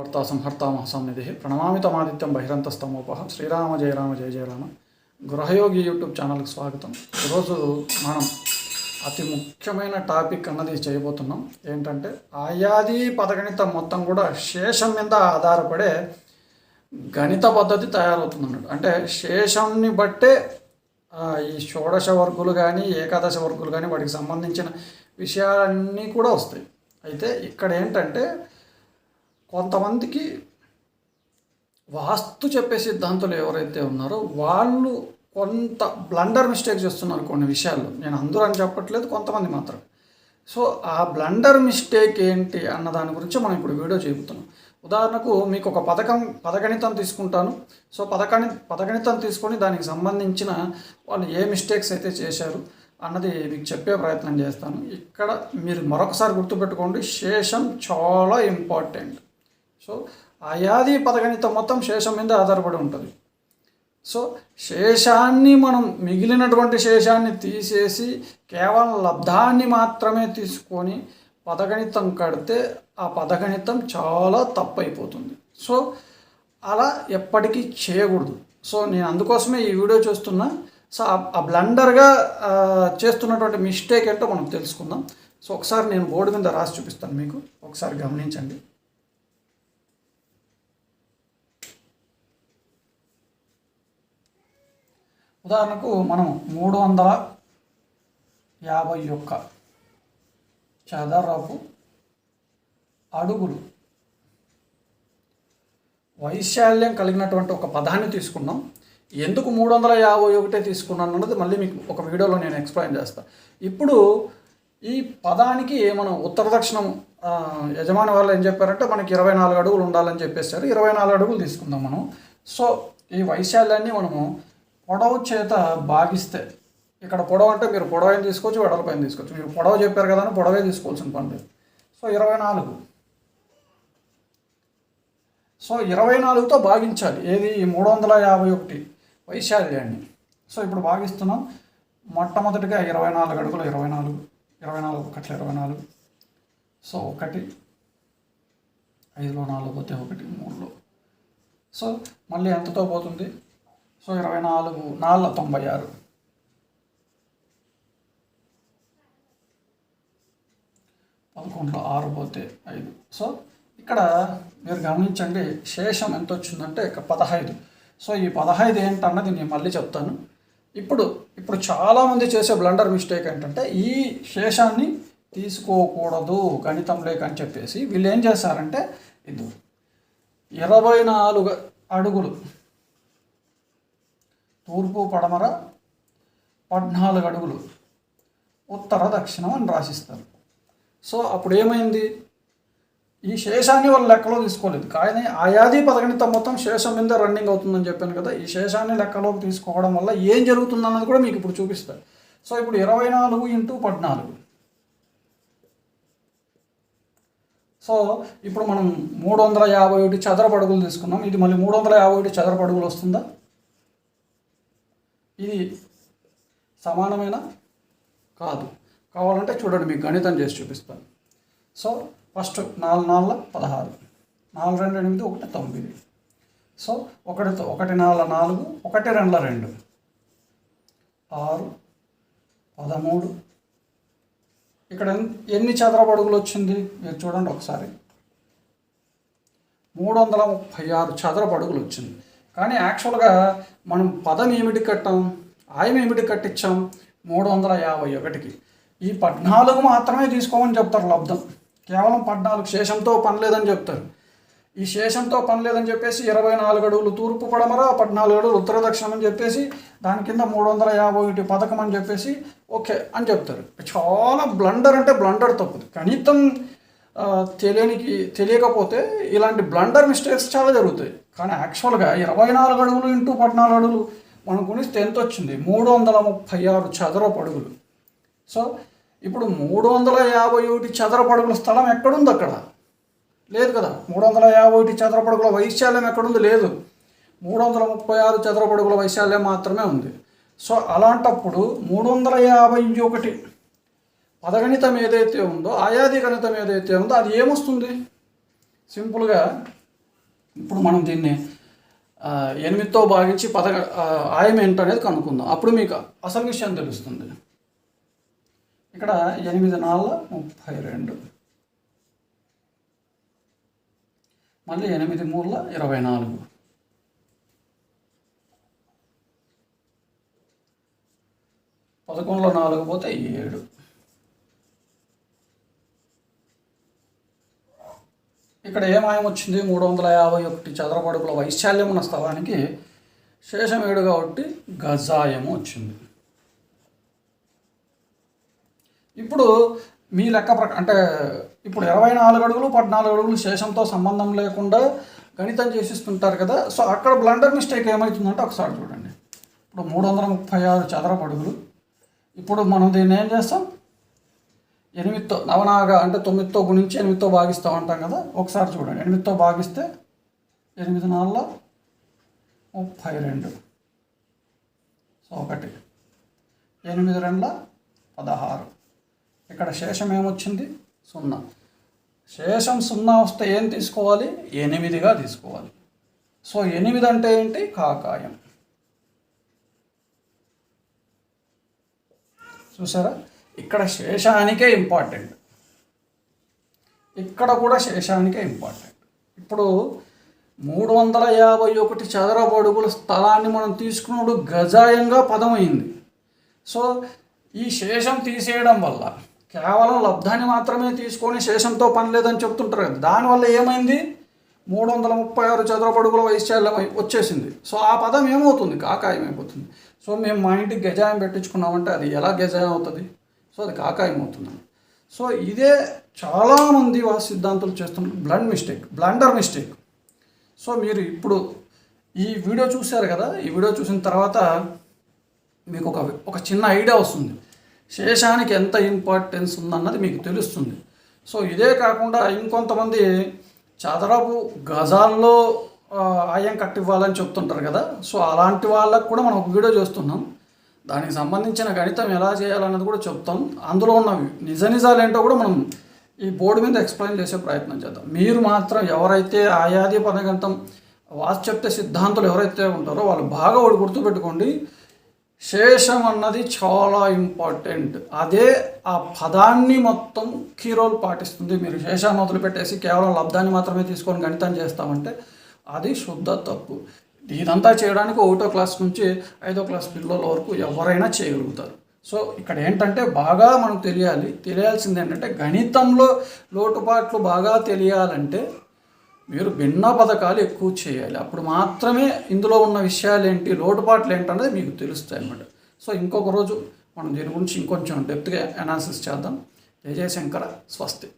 భర్తా సంహర్తామహ సన్నిధి ప్రణమామి తమాదిత్యం బహిరంతస్తమోపహ శ్రీరామ జయ రామ జయ జయ రామ గృహయోగి యూట్యూబ్ ఛానల్కి స్వాగతం. ఈరోజు మనం అతి ముఖ్యమైన టాపిక్ అన్నది చేయబోతున్నాం. ఏంటంటే ఆయాది పదగణితం మొత్తం కూడా శేషం మీద ఆధారపడే గణిత పద్ధతి తయారవుతుంది అన్నట్టు అంటే శేషాన్ని బట్టే ఈ షోడశ వర్గులు కానీ ఏకాదశ వర్గులు కానీ వాటికి సంబంధించిన విషయాలన్నీ కూడా వస్తాయి. అయితే ఇక్కడ ఏంటంటే కొంతమందికి వాస్తు చెప్పే సిద్ధాంతులు ఎవరైతే ఉన్నారో వాళ్ళు కొంత బ్లండర్ మిస్టేక్ చేస్తున్నారు కొన్ని విషయాల్లో. నేను అందరూ అని చెప్పట్లేదు కొంతమంది మాత్రం. సో ఆ బ్లండర్ మిస్టేక్ ఏంటి అన్న దాని గురించి మనం ఇప్పుడు వీడియో చెబుతున్నాం. ఉదాహరణకు మీకు ఒక పథకం పదగణితం తీసుకుంటాను. సో పథకాన్ని పదగణితం తీసుకొని దానికి సంబంధించిన వాళ్ళు ఏ మిస్టేక్స్ అయితే చేశారు అన్నది మీకు చెప్పే ప్రయత్నం చేస్తాను. ఇక్కడ మీరు మరొకసారి గుర్తుపెట్టుకోండి శేషం చాలా ఇంపార్టెంట్. సో ఆయాది పదగణితం మొత్తం శేషం మీద ఆధారపడి ఉంటుంది. సో శేషాన్ని మనం మిగిలినటువంటి శేషాన్ని తీసేసి కేవలం లబ్ధాన్ని మాత్రమే తీసుకొని పదగణితం కడితే ఆ పదగణితం చాలా తప్పైపోతుంది. సో అలా ఎప్పటికీ చేయకూడదు. సో నేను అందుకోసమే ఈ వీడియో చూస్తున్నా. సో ఆ- బ్లండర్గా చేస్తున్నటువంటి మిస్టేక్ ఏంటో మనం తెలుసుకుందాం. సో ఒకసారి నేను బోర్డు మీద రాసి చూపిస్తాను మీకు. ఒకసారి గమనించండి. ఉదాహరణకు మనం మూడు వందల యాభై ఒక్క చదరపు అడుగులు వైశాల్యం కలిగినటువంటి ఒక పదాన్ని తీసుకున్నాం. ఎందుకు మూడు వందల యాభై ఒకటే తీసుకున్నాను అన్నది మళ్ళీ మీకు ఒక వీడియోలో నేను ఎక్స్ప్లెయిన్ చేస్తాను ఇప్పుడు ఈ పదానికి మనం ఉత్తర దక్షిణం యజమాని వాళ్ళు ఏం చెప్పారంటే మనకి ఇరవై నాలుగు అడుగులు ఉండాలని చెప్పేశారు. ఇరవై నాలుగు అడుగులు తీసుకుందాం మనం. సో ఈ వైశాల్యాన్ని మనము పొడవు చేత భాగిస్తే ఇక్కడ పొడవు అంటే మీరు పొడవైన తీసుకోవచ్చు వెడల్పైన తీసుకోవచ్చు. మీరు పొడవు చెప్పారు కదా అని పొడవే తీసుకోవాల్సిన పని లేదు. సో ఇరవై నాలుగు. సో ఇరవై నాలుగుతో భాగించాలి. ఏది? మూడు వందల యాభై ఒకటి వైశాల్యాన్ని. సో ఇప్పుడు భాగిస్తున్నాం. మొట్టమొదటిగా ఇరవై నాలుగు అడుగులు ఇరవై నాలుగు ఇరవై నాలుగు ఒకట్ల ఇరవై నాలుగు. సో ఒకటి ఐదులో నాలుగు పోతే ఒకటి మూడులో. సో మళ్ళీ ఎంతతో పోతుంది? సో ఇరవై నాలుగు నాలుగు తొంభై ఆరు. పదకొండులో ఆరు పోతే ఐదు. సో ఇక్కడ మీరు గమనించండి శేషం ఎంత వచ్చిందంటే ఇక పదహైదు. సో ఈ పదహైదు ఏంటన్నది నేను మళ్ళీ చెప్తాను. ఇప్పుడు ఇప్పుడు చాలామంది చేసే బ్లండర్ మిస్టేక్ ఏంటంటే ఈ శేషాన్ని తీసుకోకూడదు గణితం లేక అని చెప్పేసి వీళ్ళు ఏం చేశారంటే ఇది ఇరవై నాలుగు అడుగులు తూర్పు పడమర పద్నాలుగు అడుగులు ఉత్తర దక్షిణం అని రాసిస్తారు. సో అప్పుడు ఏమైంది ఈ శేషాన్ని వాళ్ళు లెక్కలో తీసుకోలేదు. కానీ ఆయాది పదగణిత మొత్తం శేషం మీద రన్నింగ్ అవుతుందని చెప్పాను కదా ఈ శేషాన్ని లెక్కలోకి తీసుకోవడం వల్ల ఏం జరుగుతుందన్నది కూడా మీకు ఇప్పుడు చూపిస్తారు సో ఇప్పుడు ఇరవై నాలుగు ఇంటూ పద్నాలుగు. సో ఇప్పుడు మనం మూడు వందల యాభై ఒకటి చదరపు అడుగులు తీసుకున్నాం. ఇది మళ్ళీ మూడు వందల యాభై ఒకటి చదరపు అడుగులు వస్తుందా? ఇది సమానమైన? కాదు. కావాలంటే చూడండి మీకు గణితం చేసి చూపిస్తాను. సో ఫస్ట్ నాలుగు నాలుగు పదహారు. నాలుగు రెండు ఎనిమిది ఒకటి తొమ్మిది. సో ఒకటి ఒకటి నాలుగు నాలుగు ఒకటి రెండుల రెండు. ఆరు పదమూడు. ఇక్కడ ఎన్ని చదరపు అడుగులు వచ్చింది? మీరు చూడండి ఒకసారి. మూడు వందల ముప్పై ఆరు చదరపు అడుగులు వచ్చింది. కానీ యాక్చువల్గా మనం పదం ఏమిటి కట్టాం? ఆయం ఏమిటి కట్టించాం? మూడు వందల యాభై ఒకటికి. ఈ పద్నాలుగు మాత్రమే తీసుకోమని చెప్తారు లబ్ధం. కేవలం పద్నాలుగు శేషంతో పని లేదని చెప్తారు. ఈ శేషంతో పని లేదని చెప్పేసి ఇరవై నాలుగు అడుగులు తూర్పు పడమర పద్నాలుగు అడుగులు ఉత్తర దక్షిణం అని చెప్పేసి దాని కింద మూడు వందల యాభై ఒకటి పథకం అని చెప్పేసి ఓకే అని చెప్తారు. చాలా బ్లండర్ అంటే బ్లండర్ తప్పదు కనీసం తెలియనికి తెలియకపోతే ఇలాంటి బ్లండర్ మిస్టేక్స్ చాలా జరుగుతాయి. కానీ యాక్చువల్గా ఇరవై నాలుగు అడుగులు ఇంటూ పద్నాలుగు అడుగులు మనం గుణిస్తే ఎంత వచ్చింది? మూడు వందల ముప్పై ఆరు చదరపు అడుగులు. సో ఇప్పుడు మూడు వందల యాభై ఒకటి చదరపు అడుగుల స్థలం ఎక్కడుంది అక్కడ? లేదు కదా. మూడు వందల యాభై ఒకటి చదరపు అడుగుల వైశాల్యం ఎక్కడుంది? లేదు. మూడు వందల ముప్పై ఆరు చదరపు అడుగుల వైశాల్యం మాత్రమే ఉంది. సో అలాంటప్పుడు మూడు వందల యాభై ఒకటి పదగణితం ఏదైతే ఉందో ఆయాది గణితం ఏదైతే ఉందో అది ఏమొస్తుంది? సింపుల్గా ఇప్పుడు మనం దీన్ని ఎనిమిదితో భాగించి పద ఆ, ఆయం ఏంటనేది కనుక్కుందాం. అప్పుడు మీకు అసలు విషయం తెలుస్తుంది. ఇక్కడ ఎనిమిది నాలుగు ముప్పై రెండు. మళ్ళీ ఎనిమిది మూడుల ఇరవై నాలుగు. పదకొండులో నాలుగు పోతే ఏడు. ఇక్కడ ఏమాయం వచ్చింది? మూడు వందల యాభై ఒకటి చదరపడుకుల వైశాల్యం ఉన్న స్థలానికి శేషం ఏడు కాబట్టి గజాయము వచ్చింది. ఇప్పుడు మీ లెక్క ప్రక అంటే ఇప్పుడు ఇరవై నాలుగు అడుగులు పద్నాలుగు అడుగులు శేషంతో సంబంధం లేకుండా గణితం చేసిస్తుంటారు కదా సో అక్కడ బ్లండర్ మిస్టేక్ ఏమవుతుందంటే ఒకసారి చూడండి. ఇప్పుడు మూడు వందల ముప్పై ఆరు చదరపు అడుగులు ఇప్పుడు మనం దీన్ని ఏం చేస్తాం? ఎనిమిదితో నవనాగా అంటే తొమ్మిదితో గుణించి ఎనిమిదితో భాగిస్తాం అంటాం కదా ఒకసారి చూడండి. ఎనిమిదితో భాగిస్తే ఎనిమిది నాలుగులో ముప్పై రెండు. సో ఒకటి. ఎనిమిది రెండుల పదహారు. ఇక్కడ శేషం ఏమొచ్చింది? సున్నా. శేషం సున్నా వస్తే ఏం తీసుకోవాలి? ఎనిమిదిగా తీసుకోవాలి. సో ఎనిమిది అంటే ఏంటి? కాకాయం. చూసారా? ఇక్కడ శేషానికే ఇంపార్టెంట్ ఇక్కడ కూడా శేషానికే ఇంపార్టెంట్ ఇప్పుడు మూడు వందల యాభై ఒకటి చదరపు అడుగుల స్థలాన్ని మనం తీసుకున్నప్పుడు గజాయంగా పదం అయింది. సో ఈ శేషం తీసేయడం వల్ల కేవలం లబ్ధాన్ని మాత్రమే తీసుకొని శేషంతో పని లేదని చెప్తుంటారు కదా దానివల్ల ఏమైంది? మూడు వందల ముప్పై ఆరు చదరపు అడుగుల వైశాల్యం వచ్చేసింది. సో ఆ పదం ఏమవుతుంది? కాకాయం అయిపోతుంది సో మేము మా ఇంటికి గజాయం పెట్టించుకున్నామంటే అది ఎలా గజాయం అవుతుంది? సో అది కాకాయం అవుతుంది సో ఇదే చాలామంది వాస్తు సిద్ధాంతులు చేస్తున్న blunder mistake blunder mistake. So మీరు ఇప్పుడు ఈ వీడియో చూశారు కదా ఈ వీడియో చూసిన తర్వాత మీకు ఒక ఒక చిన్న ఐడియా వస్తుంది. శేషానికి ఎంత ఇంపార్టెన్స్ ఉందన్నది మీకు తెలుస్తుంది. సో ఇదే కాకుండా ఇంకొంతమంది చదరపు గజాల్లో ఆయం కట్టివ్వాలని చెప్తుంటారు కదా. సో అలాంటి వాళ్ళకు కూడా మనం ఒక వీడియో చేస్తున్నాం. దానికి సంబంధించిన గణితం ఎలా చేయాలన్నది కూడా చెప్తాం. అందులో ఉన్న నిజ నిజాలు ఏంటో కూడా మనం ఈ బోర్డు మీద ఎక్స్ప్లెయిన్ చేసే ప్రయత్నం చేద్దాం. మీరు మాత్రం ఎవరైతే ఆయాది పదగంతం వాశ్చప్య సిద్ధాంతులు ఎవరైతే ఉంటారో వాళ్ళు బాగా ఒకటి గుర్తుపెట్టుకోండి. శేషం అన్నది చాలా ఇంపార్టెంట్. అదే ఆ పదాన్ని మొత్తం కీ రోల్ పాటిస్తుంది. మీరు శేషాన్ని వదిలిపెట్టేసి కేవలం లబ్ధాన్ని మాత్రమే తీసుకొని గణితం చేస్తామంటే అది శుద్ధ తప్పు. ఇదంతా చేయడానికి ఒకటో క్లాస్ నుంచి ఐదో క్లాస్ పిల్లల వరకు ఎవరైనా చేయగలుగుతారు. సో ఇక్కడ ఏంటంటే బాగా మనకు తెలియాలి. తెలియాల్సింది ఏంటంటే గణితంలో లోటుపాట్లు బాగా తెలియాలంటే మీరు భిన్న పథకాలు ఎక్కువ చేయాలి. అప్పుడు మాత్రమే ఇందులో ఉన్న విషయాలు ఏంటి లోటుపాట్లు ఏంటనేది మీకు తెలుస్తాయి అన్నమాట. సో ఇంకొక రోజు మనం దీని గురించి ఇంకొంచెం డెప్త్గా అనాలిసిస్ చేద్దాం. జయ జయశంకర స్వస్తి.